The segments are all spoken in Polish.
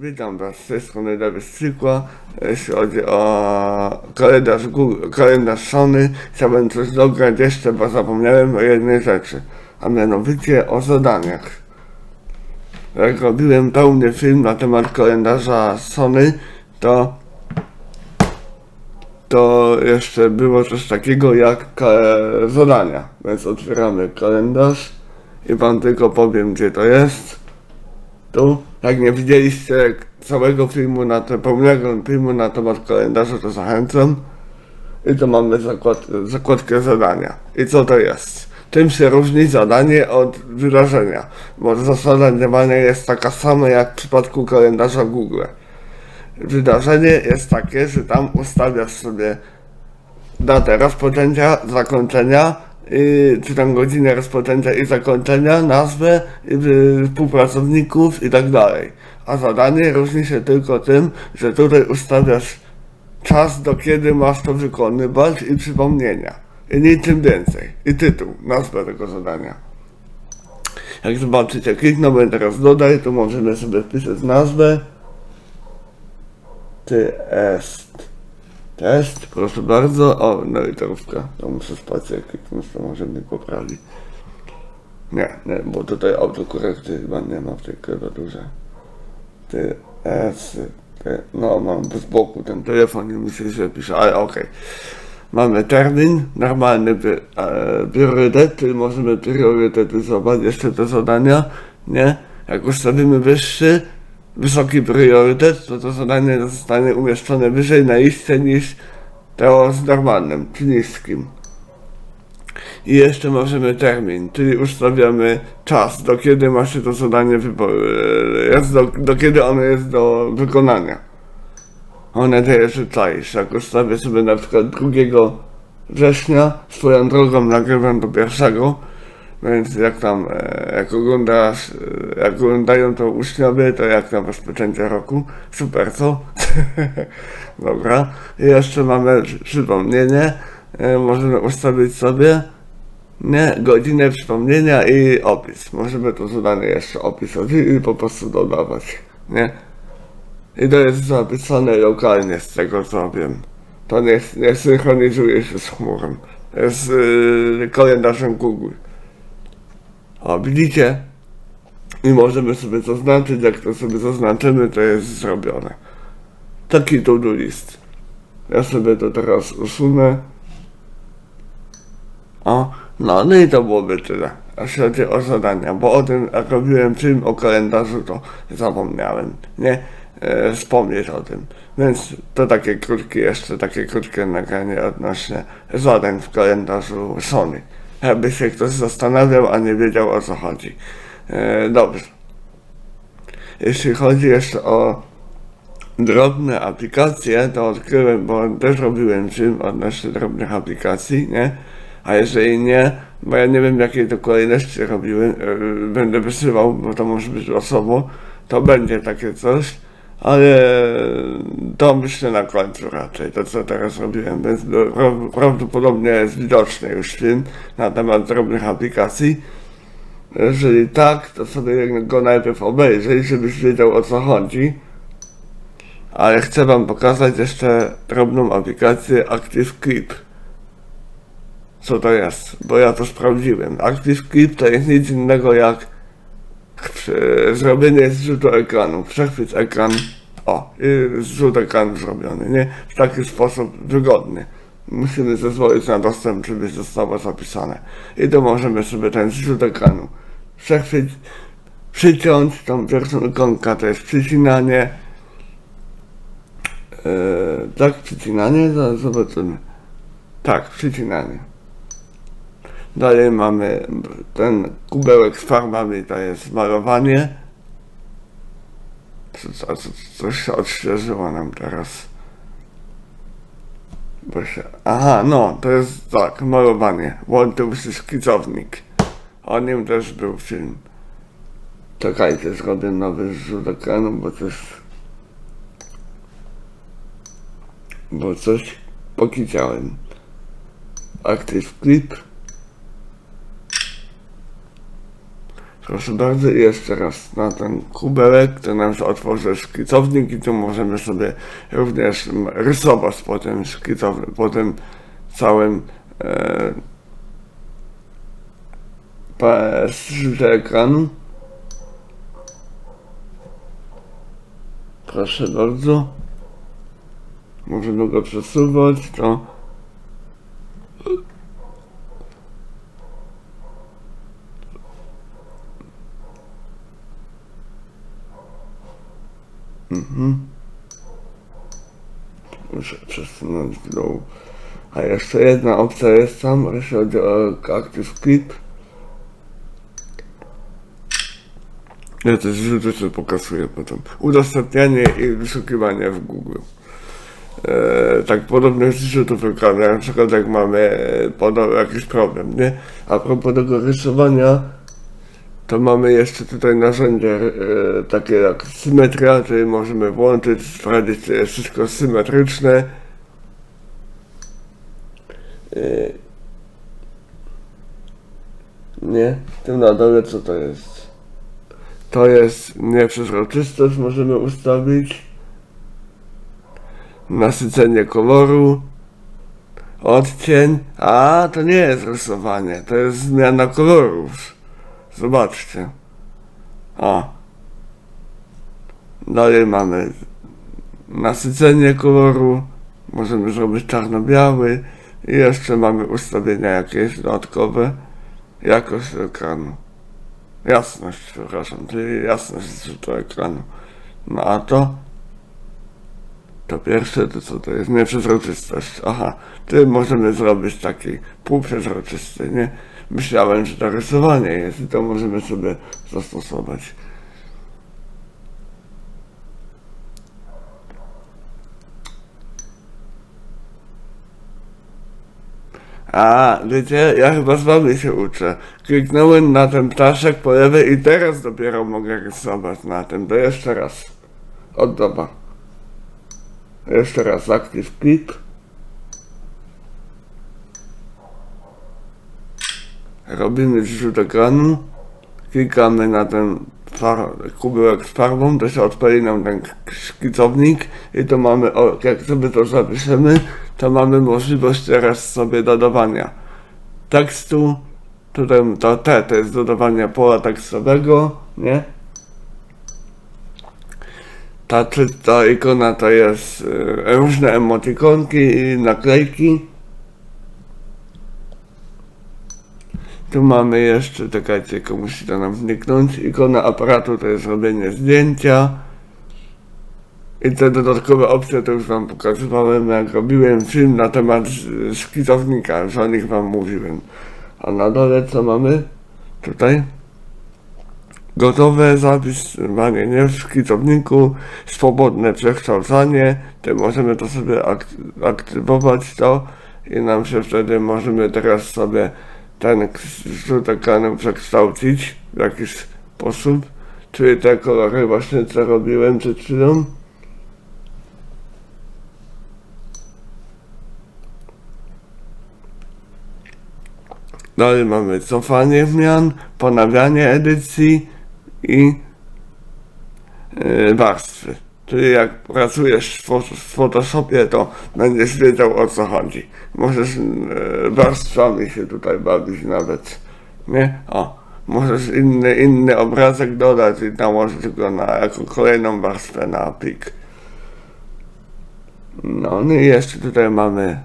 Witam Was z Dawid Stykła. Jeśli chodzi o kalendarz, Google, kalendarz Sony, chciałbym coś dograć jeszcze, bo zapomniałem o jednej rzeczy, a mianowicie o zadaniach. Jak robiłem pełny film na temat kalendarza Sony, to to jeszcze było coś takiego jak ka- zadania. Więc otwieramy kalendarz i Wam tylko powiem, gdzie to jest tu, jak nie widzieliście całego filmu na te, pełnego filmu na temat kalendarza, to zachęcam. I tu mamy zakład, zakładkę zadania. I co to jest? Czym się różni zadanie od wyrażenia? Bo zasada działania jest taka sama jak w przypadku kalendarza Google. Wydarzenie jest takie, że tam ustawiasz sobie datę rozpoczęcia, zakończenia, czy tam godzinę rozpoczęcia i zakończenia, nazwę, y, współpracowników i tak dalej. A zadanie różni się tylko tym, że tutaj ustawiasz czas, do kiedy masz to wykonywać i przypomnienia. I niczym więcej. I tytuł, nazwę tego zadania. Jak zobaczycie, kliknąłem teraz dodaj, tu możemy sobie wpisać nazwę. Ty jest. Test, proszę bardzo. O, no literówka. To muszę spację kliknąć, to może mnie poprawi. Nie, nie, bo tutaj autokorekty chyba nie ma w tej klawiaturze. Ty, S, ty, no mam z boku ten telefon i się źle pisze, ale okej. Mamy termin, normalny e, priorytet, czyli możemy priorytetyzować jeszcze te zadania, nie? Jak ustawimy wyższy, wysoki priorytet, to to zadanie zostanie umieszczone wyżej na liście niż to z normalnym, czy niskim. I jeszcze możemy termin, czyli ustawiamy czas, do kiedy ma się to zadanie jest do, do kiedy ono jest do wykonania. One daje, że czaisz. Jak ustawię sobie na przykład 2 września, swoją drogą nagrywam do pierwszego, więc jak tam, e, jak oglądasz, e, jak oglądają to uczniowie, to jak tam rozpoczęcie roku, super, co? Dobra. I jeszcze mamy przy- przypomnienie, e, możemy ustawić sobie, nie, godzinę przypomnienia i opis. Możemy to zadanie jeszcze opisać i po prostu dodawać, nie? I to jest zapisane lokalnie z tego co wiem. To nie, nie synchronizuje się z chmurą. Z yy, kalendarzem Google. O, widzicie? I możemy sobie zaznaczyć, jak to sobie zaznaczymy, to jest zrobione. Taki to-do list. Ja sobie to teraz usunę. O, no, no i to byłoby tyle. Jeśli chodzi o zadania, bo o tym, jak robiłem film o kalendarzu, to zapomniałem, nie? E, wspomnieć o tym. Więc to takie krótkie, jeszcze takie krótkie nagranie odnośnie zadań w kalendarzu Sony. Jakby się ktoś zastanawiał, a nie wiedział o co chodzi. E, dobrze. Jeśli chodzi jeszcze o drobne aplikacje, to odkryłem, bo też robiłem film odnośnie drobnych aplikacji, nie? A jeżeli nie, bo ja nie wiem jakiej to kolejności robiłem, yy, będę wysyłał, bo to może być losowo, to będzie takie coś, ale to myślę na końcu raczej, to co teraz robiłem, więc pra- prawdopodobnie jest widoczny już film na temat drobnych aplikacji. Jeżeli tak, to sobie go najpierw obejrzyj, żebyś wiedział o co chodzi. Ale chcę wam pokazać jeszcze drobną aplikację Active Clip. Co to jest? Bo ja to sprawdziłem. Active Clip to jest nic innego jak zrobienie zrzutu ekranu. Przechwyt ekran. O, i zrzut ekranu zrobiony, nie? W taki sposób wygodny. Musimy zezwolić na dostęp, żeby zostało zapisane. I to możemy sobie ten zrzut ekranu przechwyt, przyciąć tą pierwszą ikonkę, to jest przycinanie. Eee, tak, przycinanie, zaraz zobaczymy. Tak, przycinanie. Dalej mamy ten kubełek z farbami, to jest malowanie. Co, co, co, coś się odświeżyło nam teraz. Bo się, aha, no, to jest tak, malowanie. Łączył się szkicownik. O nim też był film. Czekajcie, zrobię nowy zrzut ekranu, bo coś... Bo coś pokiciałem. Active Clip. Proszę bardzo, jeszcze raz na ten kubełek, to nam się otworzy szkicownik i tu możemy sobie również rysować po tym szkicowym, po tym całym e, PS ekranu. Proszę bardzo. Możemy go przesuwać, to Muszę przesunąć w dół. A jeszcze jedna opcja jest tam, jeśli chodzi o Active Clip. Ja też co pokazuję potem. Udostępnianie i wyszukiwanie w Google. E, tak podobnie z rzutów ekranu, na przykład jak mamy e, jakiś problem, nie? A propos tego rysowania, to mamy jeszcze tutaj narzędzie e, takie jak symetria, czyli możemy włączyć, sprawdzić, czy jest wszystko symetryczne. E, nie, tu na dole co to jest? To jest nieprzezroczystość, możemy ustawić. Nasycenie koloru. Odcień. A, to nie jest rysowanie, to jest zmiana kolorów. Zobaczcie. A. Dalej mamy nasycenie koloru. Możemy zrobić czarno-biały. I jeszcze mamy ustawienia jakieś dodatkowe. Jakość ekranu. Jasność, przepraszam, czyli jasność zrzutu ekranu. No a to? To pierwsze to co to jest? Nieprzezroczystość. Aha, czyli możemy zrobić taki półprzezroczysty, nie? Myślałem, że to rysowanie jest i to możemy sobie zastosować. A, wiecie, ja chyba z wami się uczę. Kliknąłem na ten ptaszek po lewej i teraz dopiero mogę rysować na tym. To jeszcze raz. Od nowa. Jeszcze raz Active Clip. Robimy zrzut ekranu. Klikamy na ten kubełek z farbą, to się odpali nam ten szkicownik i to mamy, o, jak sobie to zapiszemy, to mamy możliwość teraz sobie dodawania tekstu. Tutaj to T to jest dodawanie pola tekstowego, nie? Ta, ta ikona to jest y, różne emotikonki i naklejki. Tu mamy jeszcze, czekajcie, musi to nam zniknąć. Ikona aparatu to jest robienie zdjęcia. I te dodatkowe opcje to już wam pokazywałem, jak robiłem film na temat szkicownika, już o nich wam mówiłem. A na dole co mamy? Tutaj. Gotowe zapisywanie nie w szkicowniku, swobodne przekształcanie, to możemy to sobie ak aktywować to i nam się wtedy możemy teraz sobie ten rzut ekranu przekształcić w jakiś sposób, czyli te kolory właśnie co robiłem przed chwilą. Dalej mamy cofanie zmian, ponawianie edycji i yy, warstwy. Czyli jak pracujesz w, Photoshopie, to będziesz wiedział o co chodzi. Możesz yy, warstwami się tutaj bawić nawet. Nie? O, możesz inny, inny obrazek dodać i nałożyć go na jako kolejną warstwę na plik. No, no i jeszcze tutaj mamy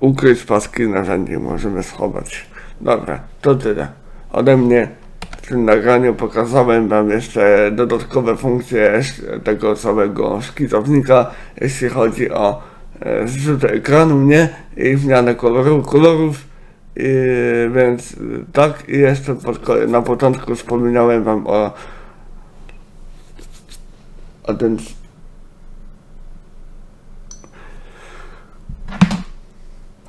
ukryć paski narzędzi, możemy schować. Dobra, to tyle. Ode mnie w tym nagraniu pokazałem Wam jeszcze dodatkowe funkcje tego całego szkicownika, jeśli chodzi o e, zrzut ekranu, nie? I zmianę koloru, kolorów. I, więc tak, i jeszcze pod, na początku wspominałem Wam o o tym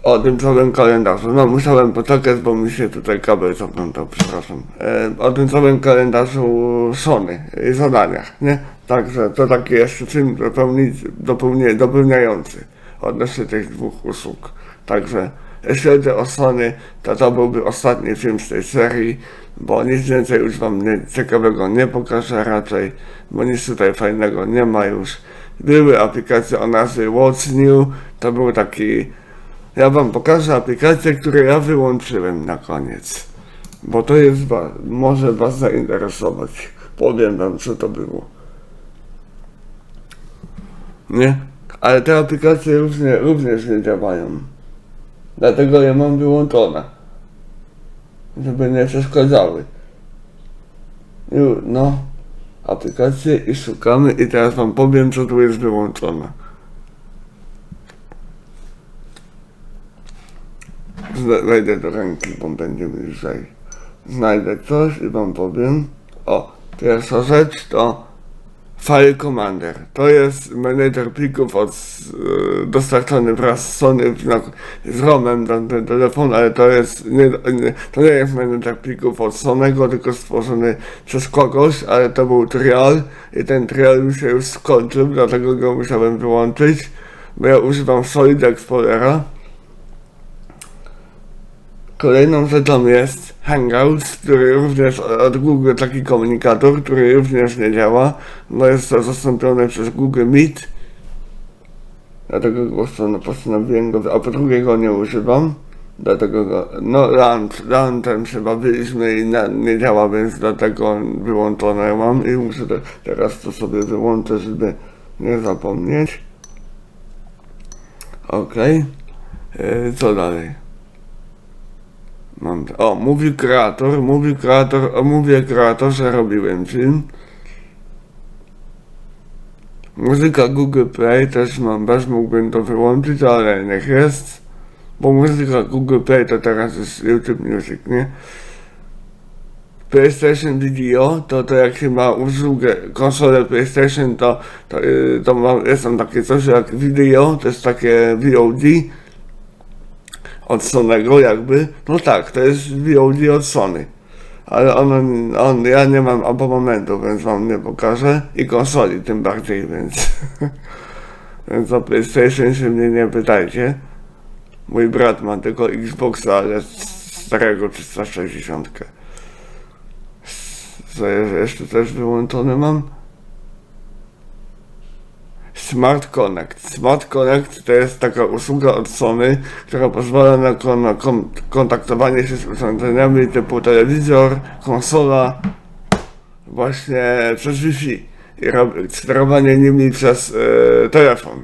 o tym całym kalendarzu. No musiałem poczekać, bo mi się tutaj kabel zaplątał, przepraszam. E, o tym całym kalendarzu Sony i zadaniach, nie? Także to taki jeszcze film dopełni, dopełni, dopełniający odnośnie tych dwóch usług. Także jeśli chodzi o Sony, to to byłby ostatni film z tej serii, bo nic więcej już wam nie, ciekawego nie pokażę raczej, bo nic tutaj fajnego nie ma już. Były aplikacje o nazwie What's New, to był taki... Ja wam pokażę aplikacje, które ja wyłączyłem na koniec, bo to jest, może was zainteresować. Powiem wam, co to było. Nie? Ale te aplikacje również, również nie działają. Dlatego je mam wyłączone. Żeby nie przeszkadzały. No, aplikacje i szukamy i teraz wam powiem co tu jest wyłączone. Wejdę do ręki, bo będzie bliżej. Znajdę coś i wam powiem. O, pierwsza rzecz to File Commander. To jest menedżer plików od, dostarczony wraz z Sony z ROMem na ten telefon, ale to jest nie, to nie jest menedżer plików od Sonego, tylko stworzony przez kogoś, ale to był trial i ten trial mi się już skończył, dlatego go musiałem wyłączyć, bo ja używam Solid Explorera. Kolejną rzeczą jest Hangouts, który również od Google taki komunikator, który również nie działa, bo jest to zastąpione przez Google Meet. Dlatego go postanowiłem- postanowiłem go, a po drugie go nie używam. Dlatego go, no launch, launchem trzeba byliśmy i na, nie działa, więc dlatego wyłączone mam i muszę te, teraz to sobie wyłączyć, żeby nie zapomnieć. Okej. Okay. Co dalej? Mam, o, mówi kreator, mówi kreator, o mówię kreatorze robiłem film. Muzyka Google Play też mam, też mógłbym to wyłączyć, ale niech jest. Bo muzyka Google Play to teraz jest YouTube Music, nie? PlayStation Video, to to jak się ma usługę, konsolę PlayStation, to, to, yy, to ma, jest tam takie coś jak video, to jest takie VOD, od Sonego jakby, no tak, to jest VOD od Sony. Ale on, on, ja nie mam abonamentu, więc wam nie pokażę i konsoli tym bardziej, więc więc o PlayStation się mnie nie pytajcie. Mój brat ma tylko Xboxa, ale starego 360. Co jeszcze też wyłączone mam? Smart Connect. Smart Connect to jest taka usługa od Sony, która pozwala na, kon- na kon- kontaktowanie się z urządzeniami typu telewizor, konsola, właśnie przez Wi-Fi i sterowanie nimi przez e, telefon.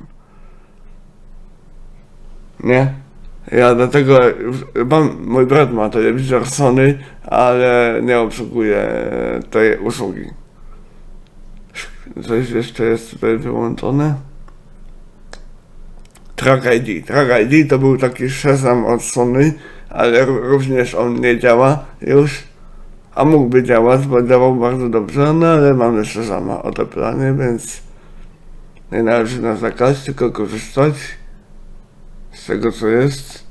Nie? Ja dlatego mam, mój brat ma telewizor Sony, ale nie obsługuje tej usługi. Coś jeszcze jest tutaj wyłączone? Track ID. Track ID to był taki Shazam od Sony, ale również on nie działa już. A mógłby działać, bo działał bardzo dobrze, no ale mamy Shazama o te plany, więc nie należy nas zakaz, tylko korzystać z tego co jest.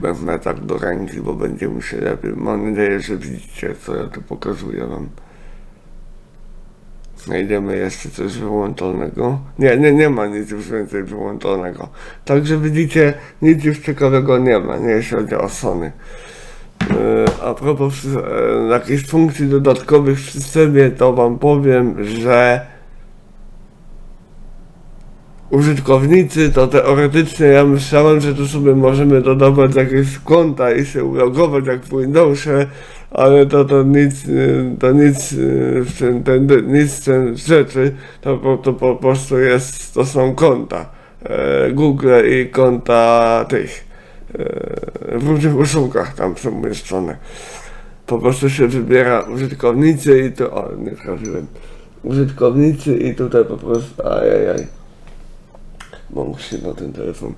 Wezmę tak do ręki, bo będzie mi się lepiej. Mam nadzieję, że widzicie co ja tu pokazuję wam. Znajdziemy jeszcze coś wyłączonego. Nie, nie, nie ma nic już więcej wyłączonego. Także widzicie, nic już ciekawego nie ma, nie jeśli chodzi o Sony. E, A propos e, jakichś funkcji dodatkowych w systemie, to wam powiem, że użytkownicy, to teoretycznie ja myślałem, że tu sobie możemy dodawać jakieś konta i się ulogować jak w Windowsie, ale to, to nic, y, to nic, y, w tym, ten, nic z tych rzeczy, to, po- to po prostu jest, to są konta e, Google i konta tych e, w różnych usługach tam są umieszczone. Po prostu się wybiera użytkownicy i to, o nie trafiłem, użytkownicy i tutaj po prostu, ajajaj bo musi na ten telefon.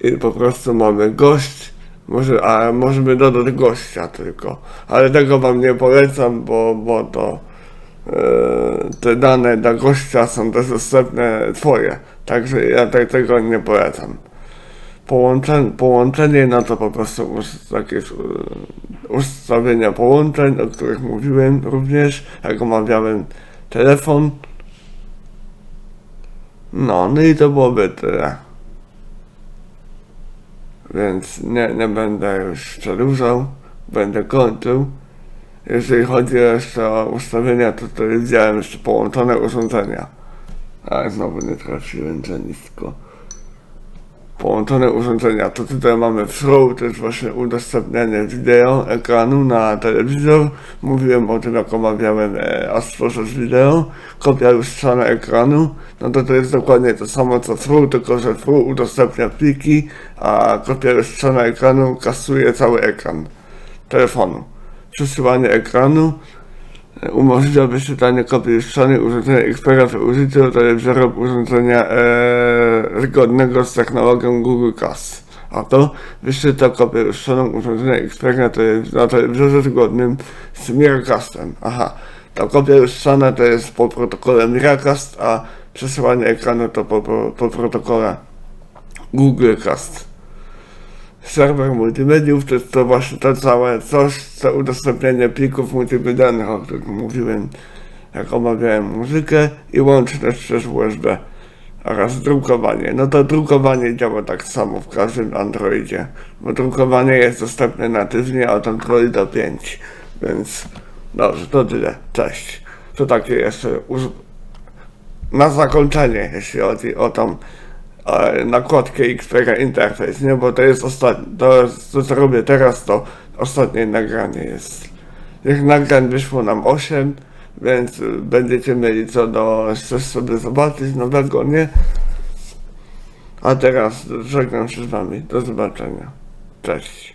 I po prostu mamy gość, może, a możemy dodać gościa tylko. Ale tego wam nie polecam, bo, bo to e, te dane dla gościa są też dostępne twoje. Także ja te, tego nie polecam. Połączenie, połączenie no to po prostu takie e, ustawienia połączeń, o których mówiłem również, jak omawiałem telefon. No, no i to byłoby tyle. Więc nie, nie będę już przedłużał, będę kończył. Jeżeli chodzi jeszcze o ustawienia, to tutaj widziałem jeszcze połączone urządzenia. Ale znowu nie trafiłem za nisko. Połączone urządzenia, to tutaj mamy Flow, to jest właśnie udostępnianie wideo, ekranu na telewizor. Mówiłem o tym, jak omawiałem e, Astrosos wideo. Kopia lustrzana ekranu, no to to jest dokładnie to samo co Flow, tylko że Flow udostępnia pliki, a kopia lustrzana ekranu kasuje cały ekran telefonu. Przesyłanie ekranu umożliwia wyświetlanie kopii lustrzane urządzenia Xperia w użyciu telewizora lub urządzenia e, zgodnego z technologią Google Cast. A to wyświetla kopię lustrzaną urządzenia tele- na telewizorze zgodnym z Miracastem. Aha, ta kopia lustrzana to jest po protokole Miracast, a przesyłanie ekranu to po, po, po protokole Google Cast serwer multimediów to jest to właśnie to całe coś, co udostępnianie plików multimedialnych, o których mówiłem, jak omawiałem muzykę i łączność przez USB oraz drukowanie. No to drukowanie działa tak samo w każdym Androidzie, bo drukowanie jest dostępne natywnie od Androida 5, więc dobrze, to tyle, cześć. To takie jeszcze na zakończenie, jeśli chodzi o e, nakładkę Xperia Interface, nie? Bo to jest ostatnie, to, to co robię teraz, to ostatnie nagranie jest. Tych nagrań wyszło nam 8, więc będziecie mieli co do coś sobie zobaczyć nowego, nie? A teraz żegnam się z wami. Do zobaczenia. Cześć.